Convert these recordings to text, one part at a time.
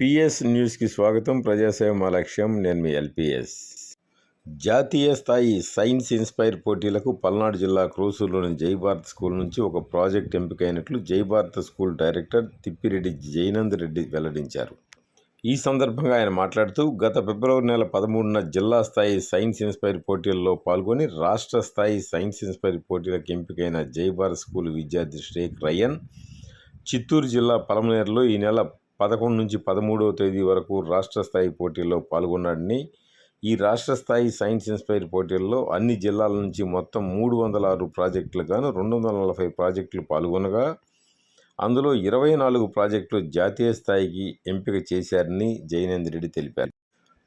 PS న్యూస్కి స్వాగతం. ప్రజాసేవ మా లక్ష్యం నేను మీ ఎల్పిఎస్. జాతీయ స్థాయి సైన్స్ ఇన్స్పైర్ పోటీలకు పల్నాడు జిల్లా క్రోసూరులోని జైభారత్ స్కూల్ నుంచి ఒక ప్రాజెక్ట్ ఎంపికైనట్లు జైభారత్ స్కూల్ డైరెక్టర్ తిప్పిరెడ్డి జైనంద్ రెడ్డి వెల్లడించారు. ఈ సందర్భంగా ఆయన మాట్లాడుతూ గత ఫిబ్రవరి నెల పదమూడున జిల్లా స్థాయి సైన్స్ ఇన్స్పైర్ పోటీల్లో పాల్గొని రాష్ట్ర స్థాయి సైన్స్ ఇన్స్పైర్ పోటీలకు ఎంపికైన జైబార్ స్కూల్ విద్యార్థి శ్రీక్ రయన్ చిత్తూరు జిల్లా పలమనేరులో ఈ నెల పదకొండు నుంచి పదమూడవ తేదీ వరకు రాష్ట్ర స్థాయి పోటీల్లో పాల్గొన్నాడని ఈ రాష్ట్ర స్థాయి సైన్స్ ఇన్స్పైర్ పోటీల్లో అన్ని జిల్లాల నుంచి మొత్తం మూడు వందల ఆరు ప్రాజెక్టులు గాను రెండు వందల నలభై ప్రాజెక్టులు పాల్గొనగా అందులో ఇరవై నాలుగు ప్రాజెక్టులు జాతీయ స్థాయికి ఎంపిక చేశారని జయనేంద్ర రెడ్డి తెలిపారు.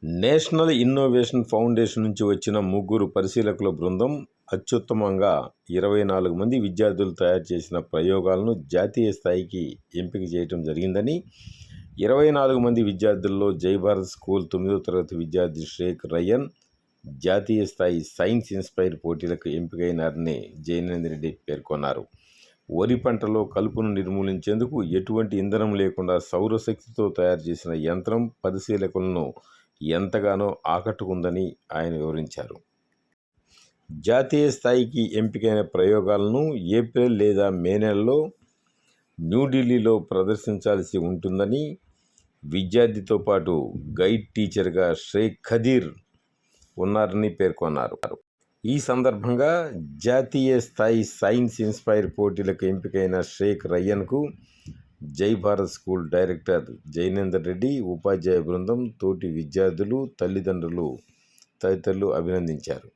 నేషనల్ ఇన్నోవేషన్ ఫౌండేషన్ నుంచి వచ్చిన ముగ్గురు పరిశీలకుల బృందం అత్యుత్తమంగా ఇరవై నాలుగు మంది విద్యార్థులు తయారు చేసిన ప్రయోగాలను జాతీయ స్థాయికి ఎంపిక చేయడం జరిగిందని ఇరవై నాలుగు మంది విద్యార్థుల్లో జైభారత్ స్కూల్ తొమ్మిదో తరగతి విద్యార్థి షేక్ రయన్ జాతీయ స్థాయి సైన్స్ ఇన్స్పైర్ పోటీలకు ఎంపికైనారని జయనేంద్ర రెడ్డి పేర్కొన్నారు. వరి పంటలో కలుపును నిర్మూలించేందుకు ఎటువంటి ఇంధనం లేకుండా సౌరశక్తితో తయారు చేసిన యంత్రం పరిశీలకులను ఎంతగానో ఆకట్టుకుందని ఆయన వివరించారు. జాతీయ స్థాయికి ఎంపికైన ప్రయోగాలను ఏప్రిల్ లేదా మే నెలలో న్యూఢిల్లీలో ప్రదర్శించాల్సి ఉంటుందని విద్యార్థితో పాటు గైడ్ టీచర్గా షేక్ ఖదీర్ ఉన్నారని పేర్కొన్నారు. ఈ సందర్భంగా జాతీయ స్థాయి సైన్స్ ఇన్స్పైర్ పోటీలకు ఎంపికైన షేక్ రయ్యన్కు జై భారత్ స్కూల్ డైరెక్టర్ జైనేందర్ రెడ్డి ఉపాధ్యాయ బృందం తోటి విద్యార్థులు తల్లిదండ్రులు తదితరులు అభినందించారు.